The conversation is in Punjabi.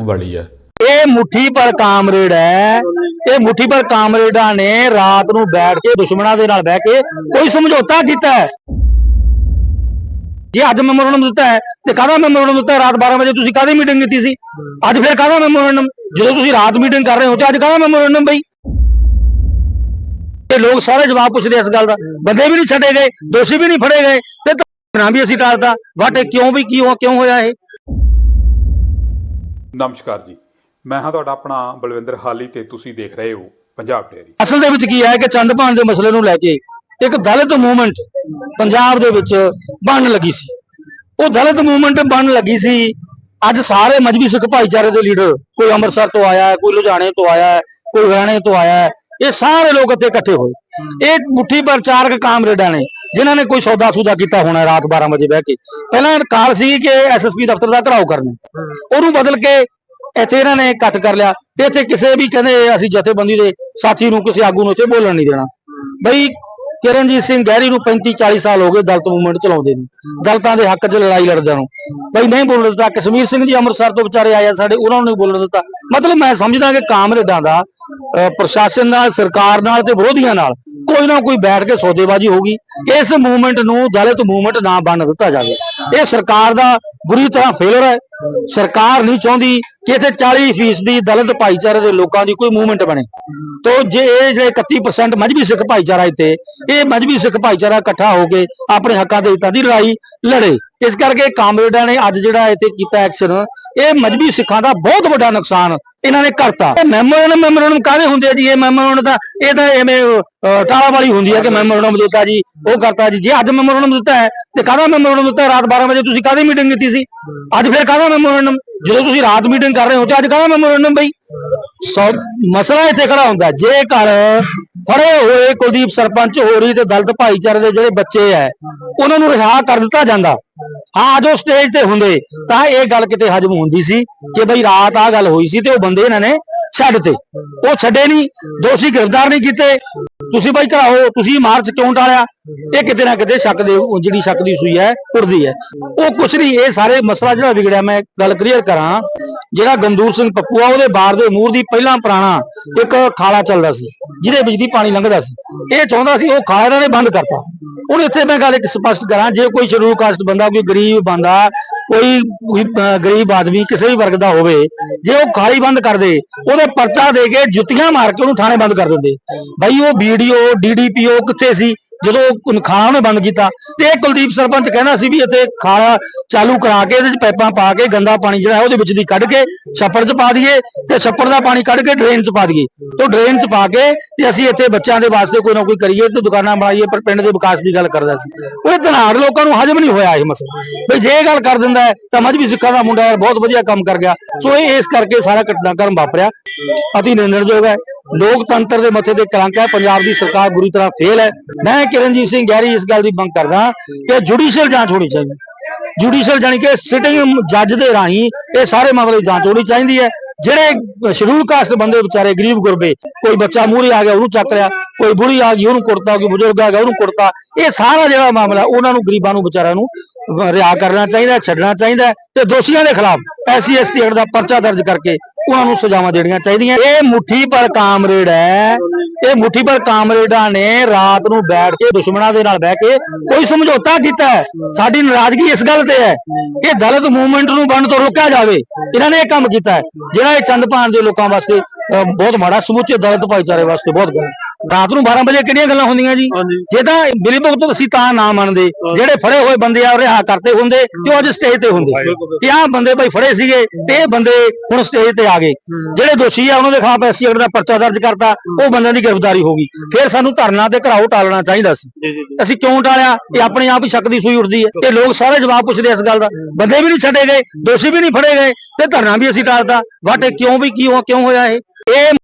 ਵਾਲੀ ਹੈ ਇਹ ਮੁੱਠੀ ਪਰ ਕਾਮਰੇਡ ਹੈ। ਇਹ ਮੁੱਠੀ ਪਰ ਕਾਮਰੇਡਾਂ ਨੇ ਰਾਤ ਨੂੰ ਬੈਠ ਕੇ ਦੁਸ਼ਮਣਾਂ ਦੇ ਨਾਲ ਬਹਿ ਕੇ ਕੋਈ ਸਮਝੌਤਾ ਕੀਤਾ ਹੈ। ਜੇ ਅੱਜ ਮੈਮੋਰੰਡਮ ਦਿੱਤਾ ਹੈ, ਤੇ ਕਾਹਦਾ ਮੈਮੋਰੰਡਮ ਦਿੱਤਾ ਰਾਤ 12 ਵਜੇ ਤੁਸੀਂ ਕਾਹਦੀ ਮੀਟਿੰਗ ਕੀਤੀ ਸੀ? ਅੱਜ ਫਿਰ ਕਾਹਦਾ ਮੈਮੋਰੰਡਮ? ਜਦੋਂ ਤੁਸੀਂ ਰਾਤ ਮੀਟਿੰਗ ਕਰ ਰਹੇ ਹੋ, ਤੇ ਅੱਜ ਕਾਹਦਾ ਮੈਮੋਰੰਡਮ ਬਈ? ਇਹ ਲੋਕ ਸਾਰੇ ਜਵਾਬ ਪੁੱਛਦੇ ਇਸ ਗੱਲ ਦਾ। ਬੰਦੇ ਵੀ ਨਹੀਂ ਛੱਡੇ ਗਏ, ਦੋਸ਼ੀ ਵੀ ਨਹੀਂ ਫੜੇ ਗਏ, ਤੇ ਧਰਨਾ ਵੀ ਅਸੀਂ ਟਾਲਤਾ। ਵਾਟੇ ਕਿਉਂ ਵੀ, ਕਿਉਂ ਕਿਉਂ ਹੋਇਆ ਇਹ? ਨਮਸਕਾਰ ਜੀ। ਮੈਂ ਹਾਂ ਤੁਹਾਡਾ ਆਪਣਾ ਬਲਵਿੰਦਰ ਹਾਲੀ ਤੇ ਤੁਸੀਂ ਦੇਖ ਰਹੇ ਹੋ ਪੰਜਾਬ ਡੇਅਰੀ। ਅਸਲ ਦੇ ਵਿੱਚ ਕੀ ਹੈ ਕਿ ਚੰਦ ਭਾਣ ਦੇ ਮਸਲੇ ਨੂੰ ਲੈ ਕੇ ਇੱਕ ਦਲਿਤ ਮੂਵਮੈਂਟ ਪੰਜਾਬ ਦੇ ਵਿੱਚ ਬਣਨ ਲੱਗੀ ਸੀ। ਉਹ ਦਲਿਤ ਮੂਵਮੈਂਟ ਬਣਨ ਲੱਗੀ ਸੀ। ਅੱਜ ਸਾਰੇ ਮਜਬੀ ਸਿੱਖ ਭਾਈਚਾਰੇ ਦੇ ਲੀਡਰ ਕੋਈ ਅੰਮ੍ਰਿਤਸਰ ਤੋਂ ਆਇਆ ਹੈ, ਕੋਈ ਲੁਧਿਆਣੇ ਤੋਂ ਆਇਆ ਹੈ, ਕੋਈ ਹਰਿਆਣੇ ਤੋਂ ਆਇਆ ਹੈ, ਇਹ ਸਾਰੇ ਲੋਕ ਇੱਥੇ ਇਕੱਠੇ ਹੋਏ। ਇਹ ਮੁੱਠੀ ਪਰ ਚਾਰ ਕਾਮਰੇਡਾਂ ਨੇ ਜਿਨ੍ਹਾਂ ਨੇ ਕੋਈ ਸੌਦਾ ਸੂਦਾ ਕੀਤਾ ਹੋਣਾ ਰਾਤ 12 ਵਜੇ ਬਹਿ ਕੇ। ਪਹਿਲਾਂ ਕਾਲ ਸੀ ਕਿ ਐਸਐਸਪੀ ਦਫ਼ਤਰ ਦਾ ਘਰਾਓ ਕਰਨਾ। ਉਹਨੂੰ ਬਦਲ ਕੇ ਇੱਥੇ ਇਹਨਾਂ ਨੇ ਕੱਟ ਕਰ ਲਿਆ। ਤੇ ਇੱਥੇ ਕਿਸੇ ਵੀ ਕਹਿੰਦੇ ਅਸੀਂ ਜਥੇਬੰਦੀ ਦੇ ਸਾਥੀ ਨੂੰ ਕਿਸੇ ਆਗੂ ਨੂੰ ਇੱਥੇ ਬੋਲਣ ਨਹੀਂ ਦੇਣਾ। ਬਈ ਕਿਰਨਜੀਤ ਸਿੰਘ ਗਹਿਰੀ ਨੂੰ 35 40 ਸਾਲ ਹੋ ਗਏ ਦਲਤ ਮੂਵਮੈਂਟ ਚਲਾਉਂਦੇ ਨੇ। ਦਲਤਾਂ ਦੇ ਹੱਕ 'ਚ ਲੜਾਈ ਲੜਦਿਆਂ ਨੂੰ। ਬਈ ਨਹੀਂ ਬੋਲਣ ਦਿੱਤਾ। ਕਸ਼ਮੀਰ ਸਿੰਘ ਜੀ ਅੰਮ੍ਰਿਤਸਰ ਤੋਂ ਵਿਚਾਰੇ ਆਏ ਆ ਸਾਡੇ, ਉਹਨਾਂ ਨੂੰ ਨਹੀਂ ਬੋਲਣ ਦਿੱਤਾ। ਮਤਲਬ ਮੈਂ ਸਮਝਦਾ ਕਿ ਕਾਮਰੇਡਾਂ ਦਾ ਪ੍ਰਸ਼ਾਸਨ ਨਾਲ, ਸਰਕਾਰ ਨਾਲ ਤੇ ਵਿਰੋਧੀਆਂ ਨਾਲ ਕੋਈ ਨਾ ਕੋਈ ਬੈਠ ਕੇ ਸੌਦੇਬਾਜ਼ੀ ਹੋਊਗੀ। ਇਸ ਮੂਵਮੈਂਟ ਨੂੰ ਦਲਿਤ ਮੂਵਮੈਂਟ ਨਾ ਬਣ ਦਿੱਤਾ ਜਾਵੇ। ਇਹ ਸਰਕਾਰ ਦਾ ਬੁਰੀ ਤਰ੍ਹਾਂ ਫੇਲਰ ਹੈ। ਸਰਕਾਰ ਨਹੀਂ ਚਾਹੁੰਦੀ ਕਿ ਇੱਥੇ 40% ਦੀ ਦਲਿਤ ਭਾਈਚਾਰੇ ਦੇ ਲੋਕਾਂ ਦੀ ਕੋਈ ਮੂਵਮੈਂਟ ਬਣੇ। ਤੋ ਜੇ ਇਹ ਜਿਹੜੇ 31% ਮਜਬੀ ਸਿੱਖ ਭਾਈਚਾਰਾ ਇੱਥੇ ਇਹ ਮਜਬੀ ਸਿੱਖ ਭਾਈਚਾਰਾ ਇਕੱਠਾ ਹੋ ਕੇ ਆਪਣੇ ਹੱਕਾਂ ਦੇ ਹਿੱਤਾਂ ਦੀ ਲੜਾਈ ਲੜੇ। ਇਸ ਕਰਕੇ ਕਾਮਰੇਡਾਂ ਨੇ ਅੱਜ ਜਿਹੜਾ ਇੱਥੇ ਕੀਤਾ ਐਕਸ਼ਨ ਇਹ ਮਜਬੀ ਸਿੱਖਾਂ ਦਾ ਬਹੁਤ ਵੱਡਾ ਨੁਕਸਾਨ ਇਹਨਾਂ ਨੇ ਕਰਤਾ। ਇਹ ਮੈਮੋਰੰਡਮ ਮੈਮੋਰੰਡਮ ਕਾਹਦੇ ਹੁੰਦੇ ਆ ਜੀ? ਇਹ ਮੈਮੋਰੰਡਮ ਦਾ ਇਹ ਤਾਂ ਐਵੇਂ ਅਹ, ਟਾਲਾ ਵਾਲੀ ਹੁੰਦੀ ਹੈ ਕਿ ਮੈਮੋਰੰਡਮ ਦਿੱਤਾ ਜੀ ਉਹ ਕਰਤਾ ਜੀ। ਜੇ ਅੱਜ ਮੈਮੋਰੰਡਮ ਦਿੱਤਾ ਹੈ ਤੇ ਕਾਹਦਾ ਮੈਮੋਰੰਡਮ ਦਿੱਤਾ? ਰਾਤ 12 ਵਜੇ ਤੁਸੀਂ ਕਾਹਦੀ ਮੀਟਿੰਗ ਕੀਤੀ ਸੀ? ਅੱਜ ਫਿਰ ਕਾਹਦਾ ਮੈਮੋਰੰਡਮ ਜਦੋਂ ਤੁਸੀਂ ਰਾਤ ਮੀਟਿੰਗ ਕਰ ਰਹੇ ਹੋ ਤੇ ਅੱਜ ਕਾਹਦਾ ਮੈਮੋਰੰਡਮ ਬਈ? ਮਸਲਾ ਇੱਥੇ ਖੜਾ ਹੁੰਦਾ ਜੇਕਰ ਫੜੇ ਹੋਏ ਕੁਲਦੀਪ ਸਰਪੰਚ ਹੋਰੀ ਤੇ ਦਲਤ ਭਾਈਚਾਰੇ ਦੇ ਜਿਹੜੇ ਬੱਚੇ ਐ ਉਹਨਾਂ ਨੂੰ ਰਿਹਾ ਕਰ ਦਿੱਤਾ ਜਾਂਦਾ। ਹਾਂ ਜੋ ਸਟੇਜ ਤੇ ਹੁੰਦੇ, ਤਾਂ ਇਹ ਗੱਲ ਕਿਤੇ ਹਜਮ ਹੁੰਦੀ ਸੀ ਕਿ ਬਈ ਰਾਤ ਆ ਗੱਲ ਹੋਈ ਸੀ ਤੇ ਉਹ ਬੰਦੇ ਇਹਨਾਂ ਨੇ ਛੱਡ ਤੇ ਉਹ ਛੱਡੇ ਨਹੀਂ, ਦੋਸ਼ੀ ਗ੍ਰਿਫਤਾਰ ਨਹੀਂ ਕੀਤੇ ਤੁਸੀਂ ਬਾਈ ਘਰਾਓ, ਤੁਸੀਂ ਮਾਰਚ ਕਿਉਂ ਟਾਲਿਆ ਇਹ ਕਿਤੇ ਨਾ ਕਿਤੇ ਸ਼ੱਕ ਦੇ ਜਿਹੜੀ ਸ਼ੱਕ ਦੀ ਸੂਈ ਹੈ ਉੜਦੀ ਹੈ। ਉਹ ਕੁਛ ਨਹੀਂ, ਇਹ ਸਾਰੇ ਮਸਲਾ ਜਿਹੜਾ ਵਿਗੜਿਆ, ਮੈਂ ਗੱਲ ਕਲੀਅਰ ਕਰਾਂ। ਜਿਹੜਾ ਗੰਦੂਰ ਸਿੰਘ ਪੱਪੂ ਆ, ਉਹਦੇ ਬਾਰ ਦੇ ਮੂਰ ਦੀ ਪਹਿਲਾਂ ਪੁਰਾਣਾ ਇੱਕ ਖਾਲਾ ਚੱਲਦਾ ਸੀ, ਜਿਹਦੇ ਵਿੱਚ ਦੀ ਪਾਣੀ ਲੰਘਦਾ ਸੀ। ਇਹ ਚਾਹੁੰਦਾ ਸੀ, ਉਹ ਖਾਲਾ ਇਹਨਾਂ ਨੇ ਬੰਦ ਕਰਤਾ। ਹੁਣ ਇੱਥੇ ਮੈਂ ਗੱਲ ਇੱਕ ਸਪਸ਼ਟ ਕਰਾਂ, ਜੇ ਕੋਈ ਸ਼ਡਿਊਲ ਕਾਸਟ ਬੰਦਾ, ਕੋਈ ਗਰੀਬ ਬੰਦਾ ਕੋਈ ਅਹ, ਗਰੀਬ ਆਦਮੀ ਕਿਸੇ ਵੀ ਵਰਗ ਦਾ ਹੋਵੇ ਜੇ ਉਹ ਖਾਲੀ ਬੰਦ ਕਰ ਦੇ ਉਹਦੇ ਪਰਚਾ ਦੇ ਕੇ ਜੁੱਤੀਆਂ ਮਾਰ ਕੇ ਉਹਨੂੰ ਥਾਣੇ ਬੰਦ ਕਰ ਦਿੰਦੇ। ਬਾਈ ਉਹ ਵੀਡੀਓ ਡੀਡੀਪੀਓ ਕਿੱਥੇ ਸੀ? ਜਦੋਂ ਖਾਣਾ ਉਹਨੇ ਬੰਦ ਕੀਤਾ ਤੇ ਇਹ ਕੁਲਦੀਪ ਸਰਪੰਚ ਕਹਿੰਦਾ ਸੀ ਵੀ ਇੱਥੇ ਖਾਲਾ ਚਾਲੂ ਕਰਾ ਕੇ ਇਹਦੇ ਚ ਪਾਈਪਾਂ ਪਾ ਕੇ ਗੰਦਾ ਪਾਣੀ ਜਿਹੜਾ ਹੈ ਉਹਦੇ ਵਿੱਚ ਦੀ ਕੱਢ ਕੇ ਛੱਪੜ 'ਚ ਪਾ ਦਈਏ ਤੇ ਛੱਪੜ ਦਾ ਪਾਣੀ ਕੱਢ ਕੇ ਡਰੇਨ 'ਚ ਪਾ ਦਈਏ। ਤੇ ਡਰੇਨ 'ਚ ਪਾ ਕੇ ਤੇ ਅਸੀਂ ਇੱਥੇ ਬੱਚਿਆਂ ਦੇ ਵਾਸਤੇ ਕੋਈ ਨਾ ਕੋਈ ਕਰੀਏ ਤੇ ਦੁਕਾਨਾਂ ਬਣਾਈਏ ਪਰ ਪਿੰਡ ਦੇ ਵਿਕਾਸ ਦੀ ਗੱਲ ਕਰਦਾ ਸੀ। ਉਹ ਧਨਾੜ ਲੋਕਾਂ ਨੂੰ ਹਜਮ ਨਹੀਂ ਹੋਇਆ ਇਹ ਮਸਲਾ। ਵੀ ਜੇ ਇਹ ਗੱਲ ਕਰ ਦਿੰਦੇ ਹੈ, ਤਾਂ ਮਜਬੀ ਸਿੱਖਾਂ ਦਾ ਮੁੰਡਾ ਯਾਰ ਬਹੁਤ ਵਧੀਆ ਕੰਮ ਕਰ ਗਿਆ। ਸੋ ਇਹ ਇਸ ਕਰਕੇ ਸਾਰਾ ਘਟਨਾਕ੍ਰਮ ਵਾਪਰਿਆ। ਅਤੀ ਨਿੰਦਣਯੋਗ ਹੈ। ਲੋਕਤੰਤਰ ਦੇ ਮੱਥੇ ਤੇ ਕਲੰਕ ਹੈ। ਪੰਜਾਬ ਦੀ ਸਰਕਾਰ ਬੁਰੀ ਤਰ੍ਹਾਂ ਫੇਲ ਹੈ। ਮੈਂ ਕਿਰਨਜੀਤ ਸਿੰਘ ਗਹਿਰੀ ਇਸ ਗੱਲ ਦੀ ਮੰਗ ਕਰਦਾ ਕਿ ਜੁਡੀਸ਼ੀਅਲ ਜਾਂਚ ਹੋਣੀ ਚਾਹੀਦੀ ਜੁਡੀਸ਼ੀਅਲ ਜਾਨੀ ਕਿ ਸਿਟਿੰਗ ਜੱਜ ਦੇ ਰਾਹੀਂ ਇਹ ਸਾਰੇ ਮਾਮਲੇ ਜਾਂਚ ਹੋਣੀ ਚਾਹੀਦੀ ਹੈ। ਜਿਹੜੇ ਸ਼ਡਿਊਲ ਕਾਸਟ ਬੰਦੇ ਵਿਚਾਰੇ, ਗਰੀਬ ਗੁਰਬੇ, ਕੋਈ ਬੱਚਾ ਮੂਹਰੇ ਆ ਗਿਆ, ਉਹਨੂੰ ਚੱਕ ਲਿਆ, ਕੋਈ ਬੁੜੀ ਆ ਗਈ, ਉਹਨੂੰ ਕੁੜਤਾ ਕੋਈ ਬਜ਼ੁਰਗ ਆ ਗਿਆ, ਉਹਨੂੰ ਕੁੜਤਾ ਇਹ ਸਾਰਾ ਜਿਹੜਾ ਮਾਮਲਾ ਉਹਨਾਂ ਨੂੰ, ਗਰੀਬਾਂ ਨੂੰ, ਵਿਚਾਰਿਆਂ ਨੂੰ ਅਹ, ਰਿਹਾ ਕਰਨਾ ਚਾਹੀਦਾ ਛੱਡਣਾ ਚਾਹੀਦਾ ਤੇ ਦੋਸ਼ੀਆਂ ਦੇ ਖਿਲਾਫ ਐਸਸੀ ਐਸਟੀ ਐਕਟ ਦਾ ਪਰਚਾ ਦਰਜ ਕਰਕੇ ਉਹਨਾਂ ਨੂੰ ਸਜ਼ਾਵਾਂ ਦੇਣੀਆਂ ਚਾਹੀਦੀਆਂ। ਇਹ ਮੁੱਠੀ ਪਰ ਕਾਮਰੇਡ ਹੈ। ਇਹ ਮੁੱਠੀ ਪਰ ਕਾਮਰੇਡਾਂ ਨੇ ਰਾਤ ਨੂੰ ਬੈਠ ਕੇ ਦੁਸ਼ਮਣਾਂ ਦੇ ਨਾਲ ਬਹਿ ਕੇ ਕੋਈ ਸਮਝੌਤਾ ਕੀਤਾ ਹੈ। ਸਾਡੀ ਨਾਰਾਜ਼ਗੀ ਇਸ ਗੱਲ ਤੇ ਹੈ ਕਿ ਦਲਿਤ ਮੂਵਮੈਂਟ ਨੂੰ ਬਣਨ ਤੋਂ ਰੋਕਿਆ ਜਾਵੇ। ਇਹਨਾਂ ਨੇ ਇਹ ਕੰਮ ਕੀਤਾ ਹੈ। ਜਿਹੜਾ ਇਹ ਚੰਦਪਾਨ ਦੇ ਲੋਕਾਂ ਵਾਸਤੇ ਅਹ, ਬਹੁਤ ਮਾੜਾ ਸਮੁੱਚੇ ਦਲਿਤ ਭਾਈਚਾਰੇ ਵਾਸਤੇ ਬਹੁਤ ਗਲਤ ਰਾਤ ਨੂੰ 12 ਵਜੇ ਕਿਹੜੀਆਂ ਗੱਲਾਂ ਹੁੰਦੀਆਂ ਜੀ? ਜੇ ਤਾਂ ਬਿਲੀ ਭੁਗਤ ਅਸੀਂ ਤਾਂ ਨਾ ਮੰਨਦੇ। ਜਿਹੜੇ ਫੜੇ ਹੋਏ ਬੰਦੇ ਆ ਰਿਹਾ ਕਰਤੇ ਹੁੰਦੇ ਤੇ ਉਹ ਅੱਜ ਸਟੇਜ ਤੇ ਹੁੰਦੇ। ਤੇ ਆਹ ਬੰਦੇ ਭਾਈ ਫੜੇ ਸੀਗੇ ਤੇ ਇਹ ਬੰਦੇ ਹੁਣ ਸਟੇਜ ਤੇ ਆ ਗਏ। ਜਿਹੜੇ ਦੋਸ਼ੀ ਆ ਉਹਨਾਂ ਦੇ ਖਿਲਾਫ ਐਸਸੀ ਐਕਟ ਦਾ ਪਰਚਾ ਦਰਜ ਕਰਤਾ ਉਹ ਬੰਦਿਆਂ ਦੀ ਗ੍ਰਿਫਤਾਰੀ ਹੋ ਗਈ। ਫਿਰ ਸਾਨੂੰ ਧਰਨਾ ਤੇ ਘਰਾਓ ਟਾਲਣਾ ਚਾਹੀਦਾ ਸੀ। ਅਸੀਂ ਕਿਉਂ ਟਾਲਿਆ? ਇਹ ਆਪਣੇ ਆਪ ਹੀ ਸ਼ੱਕ ਦੀ ਸੂਈ ਉੱਠਦੀ ਹੈ। ਤੇ ਲੋਕ ਸਾਰੇ ਜਵਾਬ ਪੁੱਛਦੇ ਇਸ ਗੱਲ ਦਾ। ਬੰਦੇ ਵੀ ਨਹੀਂ ਛੱਡੇ ਗਏ ਦੋਸ਼ੀ ਵੀ ਨਹੀਂ ਫੜੇ ਗਏ ਤੇ ਧਰਨਾ ਵੀ ਅਸੀਂ ਟਾਲਤਾ। ਵਾਟੇ ਕਿਉਂ ਵੀ ਕਿਉਂ ਕਿਉਂ ਹੋਇਆ ਇਹ? ਇਹ